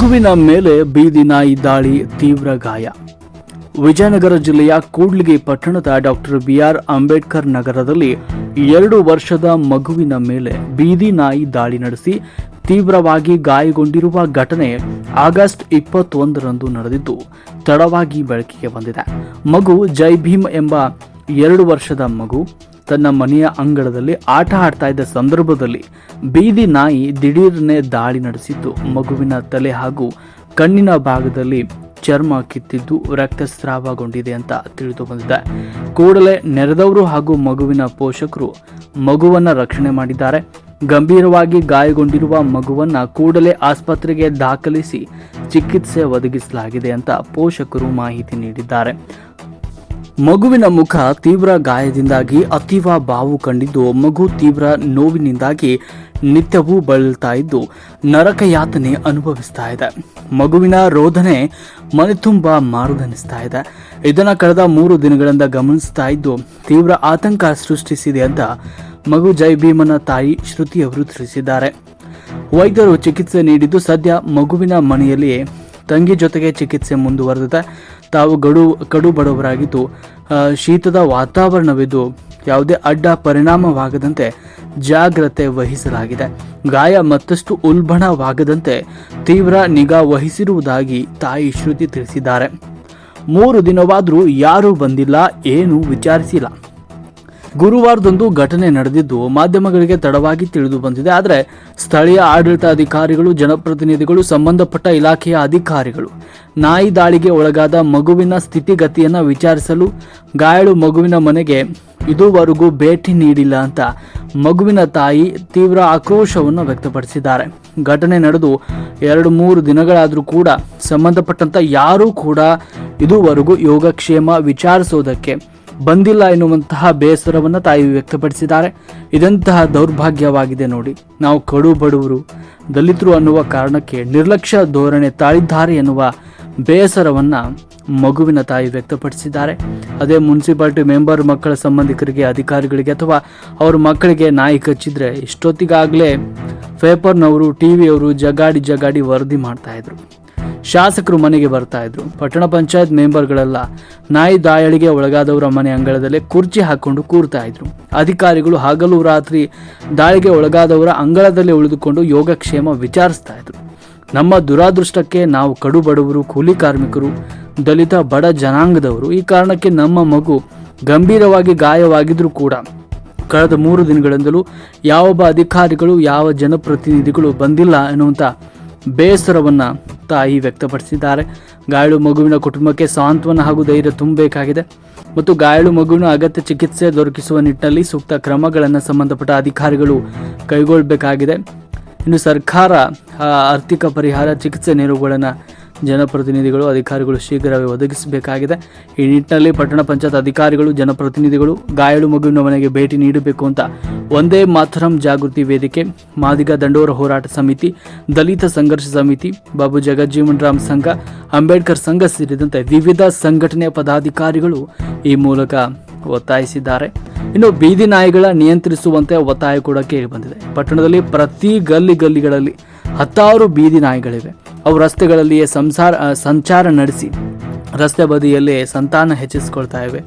ಮಗುವಿನ ಮೇಲೆ ಬೀದಿ ನಾಯಿ ದಾಳಿ, ತೀವ್ರ ಗಾಯ. ವಿಜಯನಗರ ಜಿಲ್ಲೆಯ ಕೂಡ್ಲಿಗಿ ಪಟ್ಟಣದ ಡಾಕ್ಟರ್ ಬಿಆರ್ ಅಂಬೇಡ್ಕರ್ ನಗರದಲ್ಲಿ ಎರಡು ವರ್ಷದ ಮಗುವಿನ ಮೇಲೆ ಬೀದಿ ನಾಯಿ ದಾಳಿ ನಡೆಸಿ ತೀವ್ರವಾಗಿ ಗಾಯಗೊಂಡಿರುವ ಘಟನೆ ಆಗಸ್ಟ್ ಇಪ್ಪತ್ತೊಂದರಂದು ನಡೆದಿದ್ದು, ತಡವಾಗಿ ಬೆಳಕಿಗೆ ಬಂದಿದೆ. ಮಗು ಜೈ ಭೀಮ್ ಎಂಬ ಎರಡು ವರ್ಷದ ಮಗು ತನ್ನ ಮನೆಯ ಅಂಗಳದಲ್ಲಿ ಆಟ ಆಡ್ತಾ ಇದ್ದ ಸಂದರ್ಭದಲ್ಲಿ ಬೀದಿ ನಾಯಿ ದಿಢೀರನೆ ದಾಳಿ ನಡೆಸಿದ್ದು. ಮಗುವಿನ ತಲೆ ಹಾಗೂ ಕಣ್ಣಿನ ಭಾಗದಲ್ಲಿ ಚರ್ಮ ಕಿತ್ತಿದ್ದು ರಕ್ತಸ್ರಾವಗೊಂಡಿದೆ ಅಂತ ತಿಳಿದು ಬಂದಿದೆ ಕೂಡಲೇ ನೆರೆದವರು ಹಾಗೂ ಮಗುವಿನ ಪೋಷಕರು ಮಗುವನ್ನ ರಕ್ಷಣೆ ಮಾಡಿದ್ದಾರೆ. ಗಂಭೀರವಾಗಿ ಗಾಯಗೊಂಡಿರುವ ಮಗುವನ್ನ ಕೂಡಲೇ ಆಸ್ಪತ್ರೆಗೆ ದಾಖಲಿಸಿ ಚಿಕಿತ್ಸೆ ಒದಗಿಸಲಾಗಿದೆ ಅಂತ ಪೋಷಕರು ಮಾಹಿತಿ ನೀಡಿದ್ದಾರೆ. ಮಗುವಿನ ಮುಖ ತೀವ್ರ ಗಾಯದಿಂದಾಗಿ ಅತೀವ ಬಾವು ಕಂಡಿದ್ದು, ಮಗು ತೀವ್ರ ನೋವಿನಿಂದಾಗಿ ನಿತ್ಯವೂ ಬಳಲ್ತಾ ಇದ್ದು ನರಕಯಾತನೆ ಅನುಭವಿಸ್ತಾ ಇದೆ. ಮಗುವಿನ ರೋಧನೆ ಮನೆ ತುಂಬ ಮಾರುದನಿಸ್ತಾ ಇದೆ. ಇದನ್ನು ಕಳೆದ ಮೂರು ದಿನಗಳಿಂದ ಗಮನಿಸ್ತಾ ಇದ್ದು ತೀವ್ರ ಆತಂಕ ಸೃಷ್ಟಿಸಿದೆ ಅಂತ ಮಗು ಜೈ ಭೀಮನ ತಾಯಿ ಶ್ರುತಿ ಅವರು ತಿಳಿಸಿದ್ದಾರೆ. ವೈದ್ಯರು ಚಿಕಿತ್ಸೆ ನೀಡಿದ್ದು ಸದ್ಯ ಮಗುವಿನ ಮನೆಯಲ್ಲಿಯೇ. ತಂಗಿ ಜೊತೆಗೆ ಚಿಕಿತ್ಸೆ ಮುಂದುವರೆದಿದೆ. ತಾವು ಗಡು ಕಡು ಬಡವರಾಗಿದ್ದು ಶೀತದ ವಾತಾವರಣವಿದ್ದು ಯಾವುದೇ ಅಡ್ಡ ಪರಿಣಾಮವಾಗದಂತೆ ಜಾಗ್ರತೆ ವಹಿಸಲಾಗಿದೆ. ಗಾಯ ಮತ್ತಷ್ಟು ಉಲ್ಬಣವಾಗದಂತೆ ತೀವ್ರ ನಿಗಾ ವಹಿಸಿರುವುದಾಗಿ ತಾಯಿ ಶ್ರುತಿ ತಿಳಿಸಿದ್ದಾರೆ. ಮೂರು ದಿನವಾದರೂ ಯಾರೂ ಬಂದಿಲ್ಲ, ಏನೂ ವಿಚಾರಿಸಿಲ್ಲ. ಗುರುವಾರದಂದು ಘಟನೆ ನಡೆದಿದ್ದು, ಮಾಧ್ಯಮಗಳಿಗೆ ತಡವಾಗಿ ತಿಳಿದು ಬಂದಿದೆ. ಆದರೆ ಸ್ಥಳೀಯ ಆಡಳಿತಾಧಿಕಾರಿಗಳು, ಜನಪ್ರತಿನಿಧಿಗಳು, ಸಂಬಂಧಪಟ್ಟ ಇಲಾಖೆಯ ಅಧಿಕಾರಿಗಳು, ನಾಯಿ ದಾಳಿಗೆ ಒಳಗಾದ ಮಗುವಿನ ಸ್ಥಿತಿಗತಿಯನ್ನು ವಿಚಾರಿಸಲು ಗಾಯಾಳು ಮಗುವಿನ ಮನೆಗೆ ಇದುವರೆಗೂ ಭೇಟಿ ನೀಡಿಲ್ಲ ಅಂತ ಮಗುವಿನ ತಾಯಿ ತೀವ್ರ ಆಕ್ರೋಶವನ್ನು ವ್ಯಕ್ತಪಡಿಸಿದ್ದಾರೆ. ಘಟನೆ ನಡೆದು ಎರಡು ಮೂರು ದಿನಗಳಾದರೂ ಕೂಡ ಸಂಬಂಧಪಟ್ಟಂತ ಯಾರೂ ಕೂಡ ಇದುವರೆಗೂ ಯೋಗಕ್ಷೇಮ ವಿಚಾರಿಸೋದಕ್ಕೆ ಬಂದಿಲ್ಲ ಎನ್ನುವಂತಹ ಬೇಸರವನ್ನು ತಾಯಿ ವ್ಯಕ್ತಪಡಿಸಿದ್ದಾರೆ. ಇದಂತಹ ದೌರ್ಭಾಗ್ಯವಾಗಿದೆ ನೋಡಿ. ನಾವು ಕಡು ಬಡವರು, ದಲಿತರು ಅನ್ನುವ ಕಾರಣಕ್ಕೆ ನಿರ್ಲಕ್ಷ್ಯ ಧೋರಣೆ ತಾಳಿದ್ದಾರೆ ಎನ್ನುವ ಬೇಸರವನ್ನ ಮಗುವಿನ ತಾಯಿ ವ್ಯಕ್ತಪಡಿಸಿದ್ದಾರೆ. ಅದೇ ಮುನ್ಸಿಪಾಲ್ಟಿ ಮೆಂಬರ್ ಮಕ್ಕಳ ಸಂಬಂಧಿಕರಿಗೆ, ಅಧಿಕಾರಿಗಳಿಗೆ ಅಥವಾ ಅವ್ರ ಮಕ್ಕಳಿಗೆ ನಾಯಿ ಕಚ್ಚಿದ್ರೆ ಇಷ್ಟೊತ್ತಿಗಾಗಲೇ ಪೇಪರ್ನವರು ಟಿ ವಿಯವರು ಜಗಾಡಿ ಜಗಾಡಿ ವರದಿ ಮಾಡ್ತಾ ಇದ್ರು. ಶಾಸಕರು ಮನೆಗೆ ಬರ್ತಾ ಇದ್ರು. ಪಟ್ಟಣ ಪಂಚಾಯತ್ ಮೆಂಬರ್ಗಳೆಲ್ಲ ನಾಯಿ ದಾಳಿಗೆ ಒಳಗಾದವರ ಮನೆ ಅಂಗಳದಲ್ಲೇ ಕುರ್ಚಿ ಹಾಕೊಂಡು ಕೂರ್ತಾ ಇದ್ರು. ಅಧಿಕಾರಿಗಳು ಹಗಲು ರಾತ್ರಿ ದಾಳಿಗೆ ಒಳಗಾದವರ ಅಂಗಳದಲ್ಲಿ ಉಳಿದುಕೊಂಡು ಯೋಗಕ್ಷೇಮ ವಿಚಾರಿಸ್ತಾ ಇದ್ರು. ನಮ್ಮ ದುರಾದೃಷ್ಟಕ್ಕೆ ನಾವು ಕಡು ಬಡವರು, ಕೂಲಿ ಕಾರ್ಮಿಕರು, ದಲಿತ, ಬಡ ಜನಾಂಗದವರು, ಈ ಕಾರಣಕ್ಕೆ ನಮ್ಮ ಮಗು ಗಂಭೀರವಾಗಿ ಗಾಯವಾಗಿದ್ರು ಕೂಡ ಕಳೆದ ಮೂರು ದಿನಗಳಿಂದಲೂ ಯಾವೊಬ್ಬ ಅಧಿಕಾರಿಗಳು, ಯಾವ ಜನಪ್ರತಿನಿಧಿಗಳು ಬಂದಿಲ್ಲ ಎನ್ನುವಂಥ ಬೇಸರವನ್ನ ತಾಯಿ ವ್ಯಕ್ತಪಡಿಸಿದ್ದಾರೆ. ಗಾಯಾಳು ಮಗುವಿನ ಕುಟುಂಬಕ್ಕೆ ಸಾಂತ್ವನ ಹಾಗೂ ಧೈರ್ಯ ತುಂಬಬೇಕಾಗಿದೆ. ಮತ್ತು ಗಾಯಾಳು ಮಗುವಿನ ಅಗತ್ಯ ಚಿಕಿತ್ಸೆ ದೊರಕಿಸುವ ನಿಟ್ಟಿನಲ್ಲಿ ಸೂಕ್ತ ಕ್ರಮಗಳನ್ನು ಸಂಬಂಧಪಟ್ಟ ಅಧಿಕಾರಿಗಳು ಕೈಗೊಳ್ಳಬೇಕಾಗಿದೆ. ಇನ್ನು ಸರ್ಕಾರ ಆರ್ಥಿಕ ಪರಿಹಾರ ಚಿಕಿತ್ಸೆ ನೆರವುಗಳನ್ನು ಜನಪ್ರತಿನಿಧಿಗಳು, ಅಧಿಕಾರಿಗಳು ಶೀಘ್ರವೇ ಒದಗಿಸಬೇಕಾಗಿದೆ. ಈ ನಿಟ್ಟಿನಲ್ಲಿ ಪಟ್ಟಣ ಪಂಚಾಯತ್ ಅಧಿಕಾರಿಗಳು, ಜನಪ್ರತಿನಿಧಿಗಳು ಗಾಯಾಳು ಮಗುವಿನ ಮನೆಗೆ ಭೇಟಿ ನೀಡಬೇಕು ಅಂತ ಒಂದೇ ಮಾತರಂ ಜಾಗೃತಿ ವೇದಿಕೆ, ಮಾದಿಗ ದಂಡೋರ ಹೋರಾಟ ಸಮಿತಿ, ದಲಿತ ಸಂಘರ್ಷ ಸಮಿತಿ, ಬಾಬು ಜಗಜ್ಜೀವನ್ ರಾಮ್ ಸಂಘ, ಅಂಬೇಡ್ಕರ್ ಸಂಘ ಸೇರಿದಂತೆ ವಿವಿಧ ಸಂಘಟನೆಯ ಪದಾಧಿಕಾರಿಗಳು ಈ ಮೂಲಕ ಒತ್ತಾಯಿಸಿದ್ದಾರೆ. ಇನ್ನು ಬೀದಿ ನಾಯಿಗಳ ನಿಯಂತ್ರಿಸುವಂತೆ ಒತ್ತಾಯ ಕೂಡ ಕೇಳಿ ಬಂದಿದೆ. ಪಟ್ಟಣದಲ್ಲಿ ಪ್ರತಿ ಗಲ್ಲಿ ಗಲ್ಲಿಗಳಲ್ಲಿ ಹತ್ತಾರು ಬೀದಿ ನಾಯಿಗಳಿವೆ. ಅವು ರಸ್ತೆಗಳಲ್ಲಿಯೇ ಸಂಸಾರ ಸಂಚಾರ ನಡೆಸಿ ರಸ್ತೆ ಬದಿಯಲ್ಲಿ ಸಂತಾನ ಹೆಚ್ಚಿಸ್ಕೊಳ್ತಾ ಇವೆ.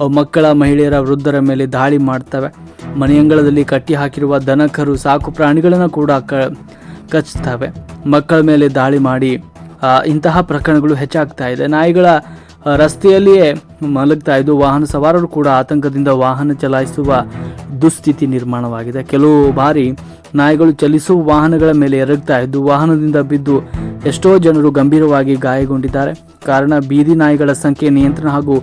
ಅವು ಮಕ್ಕಳ, ಮಹಿಳೆಯರ, ವೃದ್ಧರ ಮೇಲೆ ದಾಳಿ ಮಾಡ್ತವೆ. ಮನೆಯಂಗಳದಲ್ಲಿ ಕಟ್ಟಿ ಹಾಕಿರುವ ದನಕರು, ಸಾಕು ಪ್ರಾಣಿಗಳನ್ನು ಕೂಡ ಕ, ಕಚ್ತವೆ. ಮಕ್ಕಳ ಮೇಲೆ ದಾಳಿ ಮಾಡಿ ಇಂತಹ ಪ್ರಕರಣಗಳು ಹೆಚ್ಚಾಗ್ತಾ ಇದೆ. ನಾಯಿಗಳ ರಸ್ತೆಯಲ್ಲಿಯೇ ಮಲಗ್ತಾ ಇದ್ದು ವಾಹನ ಸವಾರರು ಕೂಡ ಆತಂಕದಿಂದ ವಾಹನ ಚಲಾಯಿಸುವ ದುಸ್ಥಿತಿ ನಿರ್ಮಾಣವಾಗಿದೆ. ಕೆಲವು ಬಾರಿ ನಾಯಿಗಳು ಚಲಿಸುವ ವಾಹನಗಳ ಮೇಲೆ ಎರಗ್ತಾ ಇದ್ದು ವಾಹನದಿಂದ ಬಿದ್ದು ಎಷ್ಟೋ ಜನರು ಗಂಭೀರವಾಗಿ ಗಾಯಗೊಂಡಿದ್ದಾರೆ. ಕಾರಣ ಬೀದಿ ನಾಯಿಗಳ ಸಂಖ್ಯೆ ನಿಯಂತ್ರಣ ಹಾಗೂ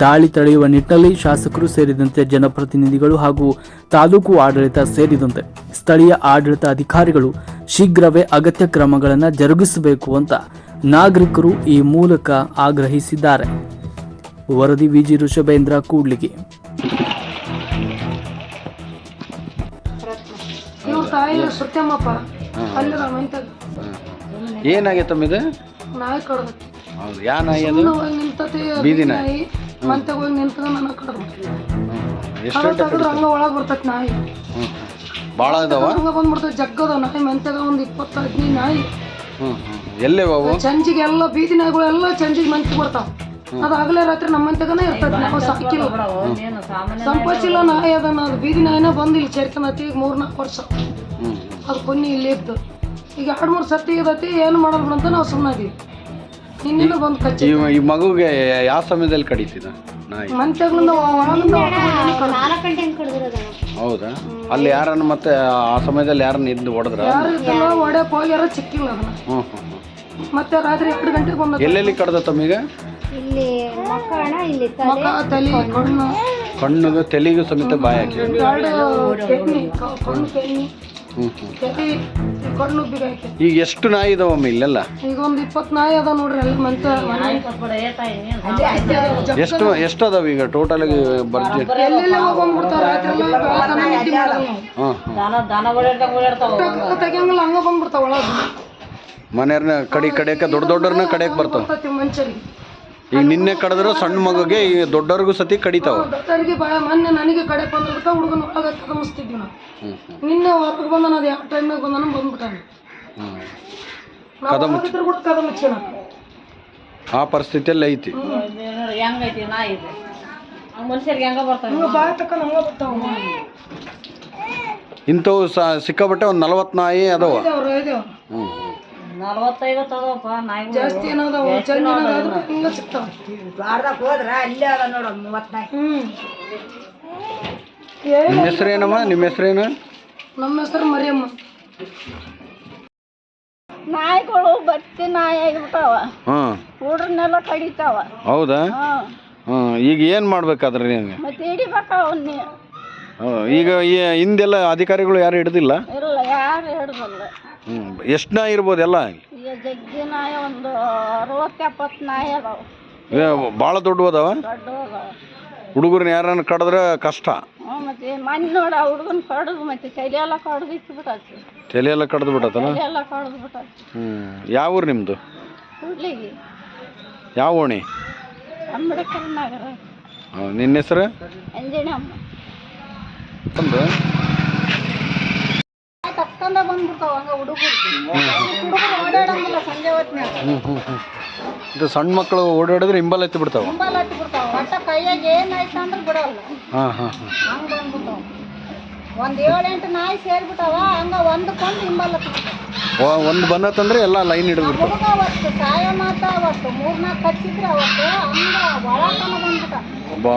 ದಾಳಿ ತಡೆಯುವ ನಿಟ್ಟಿನಲ್ಲಿ ಶಾಸಕರು ಸೇರಿದಂತೆ ಜನಪ್ರತಿನಿಧಿಗಳು ಹಾಗೂ ತಾಲೂಕು ಆಡಳಿತ ಸೇರಿದಂತೆ ಸ್ಥಳೀಯ ಆಡಳಿತ ಅಧಿಕಾರಿಗಳು ಶೀಘ್ರವೇ ಅಗತ್ಯ ಕ್ರಮಗಳನ್ನು ಜರುಗಿಸಬೇಕು ಅಂತ ನಾಗರಿಕರು ಈ ಮೂಲಕ ಆಗ್ರಹಿಸಿದ್ದಾರೆ. ವರದಿ ವಿಜಿ ಋಷಭೇಂದ್ರ ಕೂಡ್ಲಿಗೆ. ಇವ್ರ ತಾಯಿ ಸತ್ಯಮ್ಮಪ್ಪ. ಅಲ್ಲಿ ಮೆಂತ ಏನಾಗೈತಮ್ಮ ಇದು? ನಾಯಿ ಕಡ್ದು. ಹೌದು ಯಾ ನಾಯಿ ಅದು? ಹೋಗಿ ನಿಂತತಿ ಬೀದಿ ನಾಯಿ. ಮಂತೆಗೆ ಹೋಗಿ ನಿಂತದ ನನ್ನ ಕಡ್ದು. ಎಷ್ಟು ಕಡ್ದು ತೆಗೆದ್ರೆ ಹಂಗ ಒಳಗೆ ಬರ್ತೈತಿ ನಾಯಿ. ಭಾಳ ಇದಾವ? ಹಂಗ ಬಂದ್ಬಿಡ್ತೈತಿ ಜಗ್ಗದ ನಾಯಿ ಮೆಂತೆಗ ಒಂದು ಇಪ್ಪತ್ತು ಹದಿನೈದು ನಾಯಿ. ಎಲ್ಲಿ ಚಂಚಿಗೆ ಎಲ್ಲೇ ಅವು? ಸಂಜಿಗೆ ಎಲ್ಲ ಬೀದಿ ನಾಯಿಗಳು ಎಲ್ಲ ಸಂಜಿಗೆ ಮಂತಿ ಕೊಡ್ತಾವ ಅದು ಹಗಲೇ ರಾತ್ರಿ ನಮ್ಮಂತಗನ ಮಂತ್ಯಾಗನೇ ಇರ್ತದೆ ನಾವು ಸಾಕಿಲ್ಲ ಸಂಪರ್ಸಿಲ್ಲ ನಾಯಿ ಅದನ್ನ. ಅದು ಬೀದಿ ನಾಯಿನ ಬಂದು ಇಲ್ಲಿ ಸೇರ್ಕೊಂಡತಿ ಈಗ ಮೂರ್ ನಾಲ್ಕು ವರ್ಷ. ಅದು ಕೊನ್ನಿ ಇಲ್ಲಿ ಇತ್ತು ಈಗ ಎರಡು ಮೂರು ಸತಿ ಇದತಿ. ಏನು ಮಾಡಲ್ಲ ಅಂತ ನಾವು ಸುಮ್ಮನಾದೀವಿ ನಿನ್ನ ಬಂದು ಕಚ್ಚಿ. ಈ ಮಗುಗೆ ಯಾವ ಸಮಯದಲ್ಲಿ ಕಡಿತಿದ ನಾಯಿ? ಮಂತ್ಯಾಗ್ಲಿಂದ ಒಳಗಿಂದ ಹೌದಾ? ಅಲ್ಲಿ ಯಾರನ್ನ ಮತ್ತೆ ಆ ಸಮಯದಲ್ಲಿ ಯಾರನ್ನ ಇದ್ದು ಹೊಡೆದ್ರ? ಹೊಡ್ಯಕ್ಕೆ ಹೋಗ್ಯಾರ ಚಿಕ್ಕಿಲ್ಲ ಅದನ್ನ. ಹ್ಞೂ ಹ್ಮ್. ಮತ್ತೆ ರಾತ್ರಿ ಎರಡು ಗಂಟೆಗೆ ಬಂದ ಎಲ್ಲೆಲ್ಲಿ ಕಡ್ದ ತಮ್ಮಿಗೆ ಇಲ್ಲಿ ಮಕ್ಕಳ ಇಲ್ಲಿ ತಲೆ ಕಣ್ಣು. ಕಣ್ಣಿಗೆ ತೆಲಿಗೂ ಸಮೇತ ಬಾಯಿ ಹಾಕಿ ಕಣ್ಣು ಈಗ ಎಷ್ಟು ನಾಯಿ ಇದಾವಮ್ಮ ಇಲ್ಲೆಲ್ಲ? ಈಗ ಒಂದು ಇಪ್ಪತ್ತು ನಾಯಿ ಅದ ನೋಡ್ರಿ ಅಲ್ಲಿ ಮಂತ ಎಷ್ಟು ಎಷ್ಟು ಅದಾವ ಈಗ ಟೋಟಲ್ ಆಗಿ ಬರ್ಜಿ? ಎಲ್ಲೆಲ್ಲ ತೆಗಿಯಂಗಿಲ್ಲ ಹಂಗ ಬಂದ್ಬಿಡ್ತಾವ ಒಳಗೆ. ಮನೆಯವ್ರನ್ನ ಕಡಿ ಕಡೆಯಕ್ಕ ದೊಡ್ಡ ದೊಡ್ಡವ್ರನ್ನ ಕಡಿಯಕ್ಕೆ ಬರ್ತಾವ. ಮನುಷ್ಯರಿಗೆ ಈಗ ನಿನ್ನೆ ಕಡಿದ್ರೆ ಸಣ್ಣ ಮಗುಗೆ ಈ ದೊಡ್ಡವ್ರಿಗೂ ಸತಿ ಕಡಿತಾವ. ದೊಡ್ಡವರಿಗೆ ಮೊನ್ನೆ ನನಗೆ ಕಡೆ ಬಂದ್ಬಿಡ್ತಾ ಹುಡುಗನ ಒಳಗೆ ಕದಮಿಸ್ತಿದ್ವಿ ನಾವು. ನಿನ್ನೆ ಹೊರಗೆ ಬಂದನ ಅದು ಯಾವ ಟೈಮ್ನಾಗ ಬಂದನ ಬಂದ್ಬಿಟ್ಟಾನ. ಕೂಡ ಆ ಪರಿಸ್ಥಿತಿಯಲ್ಲಿ ಐತಿ. ಹಂಗ ಬಾಯಿ ತಕ್ಕ ಹಂಗ ಬರ್ತಾವ. ಇಂಥವು ಸ ಸಿಕ್ಕಾಬಟ್ಟೆ ಒಂದು ನಲವತ್ತು ನಾಯಿ ಅದಾವ. ಜಾಸ್ತಿ ಏನಾದವ ಚಂದ ಸಿಗ್ತಾವ. ಹ್ಮ್. ಏ ನಿಮ್ಮ ಹೆಸರೇನಮ್ಮ? ನಿಮ್ಮ ಹೆಸರೇನು? ನಮ್ಮ ಹೆಸರು ಮರಿಯಮ್ಮ. ನಾಯಿಗಳು ಬತ್ತಿ ನಾಯಿ ಆಗಿಬಿಟ್ಟಾವ. ಹಾಂ. ಹುಡ್ರನ್ನೆಲ್ಲ ಕಡಿತಾವ. ಹೌದಾ? ಹಾಂ. ಹಾಂ ಈಗ ಏನು ಮಾಡ್ಬೇಕಾದ್ರೆ ಮತ್ತೆ ಹಿಡಿಬೇಕ ಅವನ್ನ. ಈಗ ಈ ಹಿಂದೆಲ್ಲ ಅಧಿಕಾರಿಗಳು ಯಾರು ಹಿಡಿದಿಲ್ಲ? ಇಲ್ಲ ಯಾರು ಹಿಡ್ದಲ್ಲ. ಹ್ಞೂ ಎಷ್ಟು ನಾಯಿ ಇರ್ಬೋದು ಎಲ್ಲ? ಈಗ ಜಗ್ಗಿ ನಾಯಿ ಒಂದು ಅರವತ್ತು ಎಪ್ಪತ್ತು ನಾಯಿ ಅದಾವ. ಭಾಳ ದೊಡ್ಡ ಅದಾವ ದೊಡ್ಡ ಹುಡುಗರನ್ನ ಯಾರನ್ನ ಕಡಿದ್ರೆ ಕಷ್ಟ. ಹ್ಞೂ ಮತ್ತೆ ಮಣ್ಣು ನೋಡ ಹುಡುಗನ ಕಡ್ದು ಮತ್ತೆ ಹ್ಞೂ ಯಾವ ಊರು ನಿಮ್ಮದು ಯಾವ ಓಣಿ? ಅಂಬೇಡ್ಕರ್ ನಗರ. ಹಾಂ ನಿನ್ನ ಹೆಸರು? ಅಂಜನಿ ಅಮ್ಮ ಒಂದು ಕತ್ಕೊಂಡ ಬಂದ್ಬಿಡ್ತಾವ ಹಂಗ ಹುಡುಗರು. ಹುಡುಗರು ಓಡಾಡಂಗಿಲ್ಲ ಸಂಜೆ ಹೊತ್ನ್ಯಾಗ. ಇದು ಸಣ್ಣ ಮಕ್ಕಳು ಓಡಾಡಿದ್ರೆ ಹಿಂಬಲ್ ಎತ್ತಿ ಬಿಡ್ತಾವ? ಹಿಂಬಲ್ ಹತ್ತಿ ಬಿಡ್ತಾವ. ಒಟ್ಟ ಕೈಯಾಗ ಏನಾಯ್ತು ಅಂದ್ರೆ ಬಿಡಲ್ಲ. ಹಾಂ ಹಾಂ ಹಾಂ. ಹಂಗ ಬಂದ್ಬಿಡ್ತಾವ. ಒಂದ್ ಏಳೆಂಟು ನಾಯಿ ಸೇರ್ಬಿಟ್ಟಾವ ಹಂಗ ಒಂದಕ್ಕೊಂದು ಹಿಂಬಲ್ ಒಂದ್ ಒಂದು ಬಂದತ್ತಂದ್ರೆ ಎಲ್ಲ ಲೈನ್ ಹಿಡಿದ್ಬಿಡ್ತಾವ. ಹುಡುಗ ಅವತ್ತು ಸಾಯ ಮಾತ ಅವತ್ತು ಮೂರ್ನಾಲ್ಕು ಹಚ್ಚಿದ್ರೆ ಅವತ್ತು ಹಂಗ ಒಳತನ ಬಂದ್ಬಿಟ್ಟ. ಬಾ.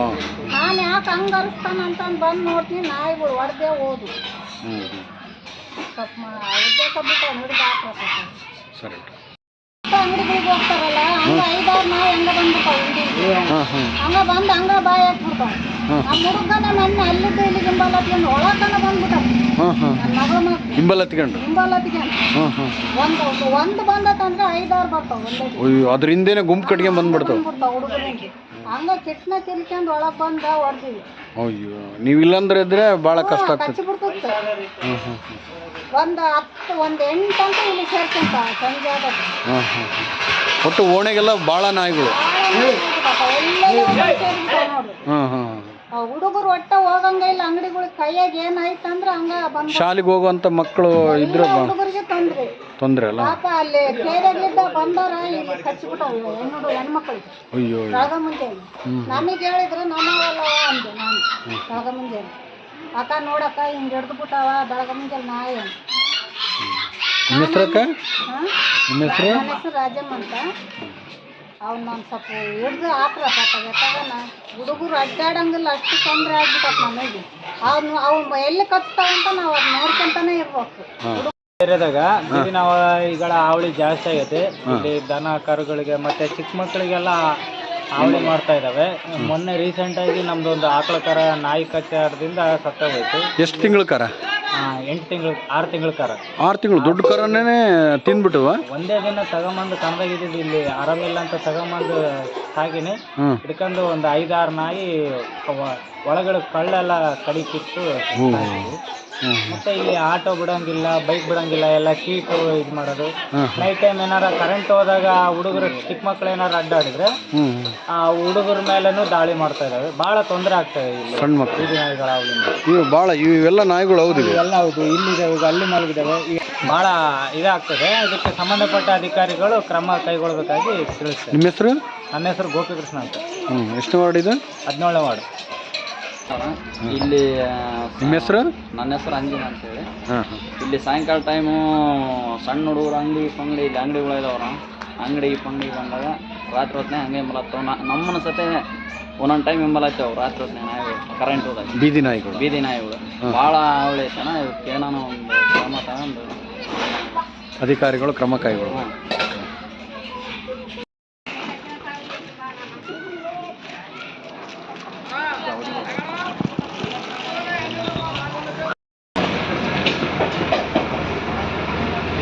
ನಾನು ಯಾಕೆ ಹಂಗ ಅರಿಸ್ತಾನ ಅಂತ ಬಂದು ನೋಡ್ತೀನಿ ನಾಯಿಗಳು ಹೊಡೆದೇ ಹೋದು ಹ್ಞೂ ಸ್ವಲ್ಪ ಮ- ಉದ್ದೇಶ ಬಿಟ್ಟು ಹಿಡಿದು ಹಾಕ್ಬೇಕು ಸರಿ ಅಂಗಡಿಗಳಿಗೆ ಹೋಗ್ತಾರಲ್ಲ ಹಂಗ ಐದಾರು ನಾಯಿ ಹಂಗ ಬಂದ್ಬಿಟ್ಟಾವ ಹಿಂದಿಗೆ ಹಾಂ ಹಾಂ. ಹಂಗ ಬಂದು ಹಂಗ ಬಾಯಿ ಹಾಕ್ಬಿಡ್ತಾವ ನಮ್ಮ ಹುಡುಗನ ಮೊನ್ನೆ ಅಲ್ಲಿದ್ದ ಇಲ್ಲಿಗೆ ಹಿಂಬಲ್ ಹತ್ಕೊಂಡು ಒಳತನ ಬಂದ್ಬಿಟ್ಟ. ಹಾಂ ಹಾಂ. ನನ್ನ ಮಗಳ ಮಗ. ಹಿಂಬಲ್ ಹತ್ಕೊಂಡು ಹಿಂಬಲ್ ಹತ್ಕೊಂಡು ಹಾಂ ಹಾಂ. ಒಂದು ಒಂದು ಬಂದತ್ತಂದ್ರೆ ಐದಾರು ಬರ್ತಾವ ಒಂದೇ ಅಯ್ಯೋ ಅದ್ರ ಹಿಂದೆನೆ ಗುಂಪು ಕಟ್ಗೆ ಬಂದ್ಬಿಡ್ತಾವ. ಬಂದ್ಬಿಡ್ತಾವ ಹುಡುಗನಿಗೆ. ಹಂಗ ಕಿಟ್ನ ತಿರ್ಕೊಂಡು ಒಳಗೆ ಬಂದ ಹೊಡ್ದಿವಿ ಅಯ್ಯೋ ನೀವು ಇಲ್ಲಂದ್ರೆ ಇದ್ರೆ ಭಾಳ ಕಷ್ಟ ಆಗ್ತದೆ. ಕಚ್ಚಿ ಒಂದು ಹತ್ತು ಒಂದು ಎಂಟು ಅಂತ ಇಲ್ಲಿ ಸೇರ್ಕೊಂತ ಸಂಜೆ ಹಾಂ ಹಾಂ ಒಟ್ಟು ಓಣೆಗೆಲ್ಲ ಭಾಳ ನಾಯಿಗಳು. ಹಾಂ ಹಾಂ ಹುಡುಗರು ಒಟ್ಟ ಹೋಗಂಗ ಇಲ್ಲ ಅಂಗಡಿಗಳಿಗೆ ಕೈಯಾಗ ಏನಾಯ್ತು ಅಂದ್ರೆ ಹಂಗ ಬಂದ ಶಾಲೆಗೆ ಹೋಗುವಂಥ ಮಕ್ಕಳು ಇದ್ರೆ ಹುಡುಗರಿಗೆ ತೊಂದ್ರೆ. ತೊಂದರೆ ಅಲ್ಲ? ಪಾಪ ಅಲ್ಲಿ ಕೇರಳಿದ್ದ ಬಂದಾರ ಇಲ್ಲಿ ಕಚ್ಚಿಬಿಟ್ಟವು ಹೆಣ್ಣು ಹೆಣ್ಮಕ್ಳು ಅಯ್ಯೋ ರಾಗ ಮುಂಜಾನೆ ನಮಗೆ ಹೇಳಿದ್ರು ನಮ್ಮವಲ್ಲವ ಅಂದೆ ನಾನು ರಾಗ ಮುಂಜಾನೆ ಅಕ್ಕ ನೋಡಕ್ಕ ಹಿಂಗ್ ಹಿಡ್ದು ಬಿಟ್ಟಾವ ಬೆಳಗ ಮುಂಜಾನೆ ನಾಯಿ ಅಂತ ನಿಮ್ಮ ಹೆಸ್ರಕ್ಕ ನಿಮ್ಮ ಹೆಸ್ರು? ನನ್ನ ಹೆಸರು ರಾಜಮ್ಮ ಅಂತ. ಅವ್ನು ನಾನು ಸ್ವಲ್ಪ ಹಿಡ್ದು ಹಾಕ್ರ ತಗನ ಹುಡುಗರು ಅಡ್ಡಾಡಂಗಿಲ್ಲ ಅಷ್ಟು ತೊಂದ್ರೆ ಆಗ್ಬಿಟ್ಟತ್ ನಮಗೆ ಅವ್ನು ಅವ್ನು ಎಲ್ಲಿ ಕಚ್ತಾವಂತ ನಾವು ಅದ್ ನೋಡ್ಕೊಂತಾನೆ ಇರ್ಬೇಕು. ಏರಿಯಾದಾಗ ಹಾವಳಿ ಜಾಸ್ತಿ ಆಗೈತೆ. ಇಲ್ಲಿ ದನ ಕರುಗಳಿಗೆ ಮತ್ತೆ ಚಿಕ್ಕ ಮಕ್ಕಳಿಗೆಲ್ಲ ಹಾವಳಿ ಮಾಡ್ತಾ ಇದ್ದಾವೆ. ಮೊನ್ನೆ ರೀಸೆಂಟ್ ಆಗಿ ನಮ್ದು ಒಂದು ಆಕಳ ಕರ ನಾಯಿ ಕಚ್ಚಾರದಿಂದ ಸತ್ತೋಗೋಯ್ತು ಎಷ್ಟು ತಿಂಗಳ ಕರ? ಎಂಟು ತಿಂಗಳು ಆರು ತಿಂಗಳ ಕರ. ಆರು ತಿಂಗಳು. ದೊಡ್ಡ ಕರನೇ ತಿಂದ್ಬಿಟ್ಟವ? ಒಂದೇ ದಿನ ತಗೊಂಬಂದು ಕಣದಾಗಿದ್ದು ಇಲ್ಲಿ. ಆರಾಮಿಲ್ಲ ಅಂತ ತಗೊಂಬಂದು ಸಾಗಿನಿ ಹಿಡ್ಕೊಂಡು ಒಂದು ಐದಾರು ನಾಯಿ ಒಳಗಡೆ ಕಳ್ಳೆಲ್ಲ ಕಡಿ ಕಿತ್ತು ಸಾಕಿದ್ವಿ. ಮತ್ತೆ ಇಲ್ಲಿ ಆಟೋ ಬಿಡಂಗಿಲ್ಲ ಬೈಕ್ ಬಿಡಂಗಿಲ್ಲ ಎಲ್ಲ ಸೀಟು ಇದು ಮಾಡೋದು. ನೈಟ್ ಟೈಮ್ ಏನಾರ ಕರೆಂಟ್ ಹೋದಾಗ ಹುಡುಗರು ಚಿಕ್ಕ ಮಕ್ಳು ಏನಾರ ಅಡ್ಡಾಡಿದ್ರೆ ಆ ಹುಡುಗರ ಮೇಲೇನು ದಾಳಿ ಮಾಡ್ತಾ ಇದಾವೆ. ಬಹಳ ತೊಂದರೆ ಆಗ್ತಾ ಇದೆ ಇಲ್ಲಿ. ಸಣ್ಣ ಮಕ್ಕಳು ಬೀದಿ ನಾಯಿಗಳ ಹಾವಳಿಯಿಂದ. ಇವು ಭಾಳ ಇವೆಲ್ಲ ನಾಯಿಗಳು ಹೌದು ಎಲ್ಲ ಹೌದು. ಇಲ್ಲಿದ್ದಾವೆ ಈಗ ಅಲ್ಲಿ ಮಲಗಿದ್ದಾವೆ ಈಗ ಬಹಳ ಇದಾಗ್ತದೆ. ಅದಕ್ಕೆ ಸಂಬಂಧಪಟ್ಟ ಅಧಿಕಾರಿಗಳು ಕ್ರಮ ಕೈಗೊಳ್ಳಬೇಕಾಗಿ ತಿಳಿಸ್ತೇವೆ ನಿಮ್ಮ ಹೆಸರು? ನನ್ನ ಹೆಸರು ಗೋಪಿಕೃಷ್ಣ ಅಂತ. ಹ್ಞೂ ಎಷ್ಟು ವಾರ್ಡ್ ಇದು? ಹದಿನೇಳನೇ ವಾರ್ಡ್. ಇಲ್ಲಿ ನಿಮ್ಮ ಹೆಸರು? ನನ್ನ ಹೆಸರು ಅಂಜಿನ ಅಂತೇಳಿ ಇಲ್ಲಿ ಸಾಯಂಕಾಲ ಟೈಮು ಸಣ್ಣ ಹುಡುಗರು ಅಂಗಡಿ ಪಂಗಡಿ ಇಲ್ಲಿ ಅಂಗಡಿಗಳು ಇದಾವ್ರ. ಅಂಗಡಿ ಪಂಗಡಿ ಬಂದಾಗ ರಾತ್ರಿ ಹೊತ್ತಿನ ಹಂಗೆ ಮಲತ್ತವ ನಮ್ಮನ ಸತೆ ಒಂದೊಂದು ಟೈಮ್ ಹಿಂಬಲತ್ತೇವೆ ರಾತ್ರಿ ಹೊತ್ತಿನ ನಾಯಿಗಳು ಕರೆಂಟ್ ಹೋದಾಗ. ಬೀದಿ ನಾಯಿಗಳು. ಬೀದಿ ನಾಯಿಗಳು. ಭಾಳ ಅವಳಿ ಚೆನ್ನಾಗಿ ಇವಕ್ಕೆ ಏನಾನ ಒಂದು ಕ್ರಮ ತಗೊಂಡು. ಅಧಿಕಾರಿಗಳು ಕ್ರಮ ಕೈಗೊಳ್ಳುವ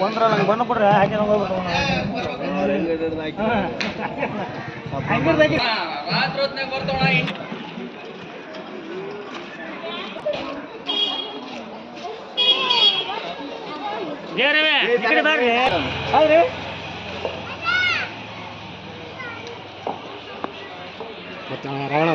ಬಂದ್ರ ನಂಗೆ ಬಂದು ಬಿಡ್ರಿ ಹಾಕಿ ಬರ್ರಿ ಹೌದ್ರಿ ಮತ್ತೆ ರಾವಣ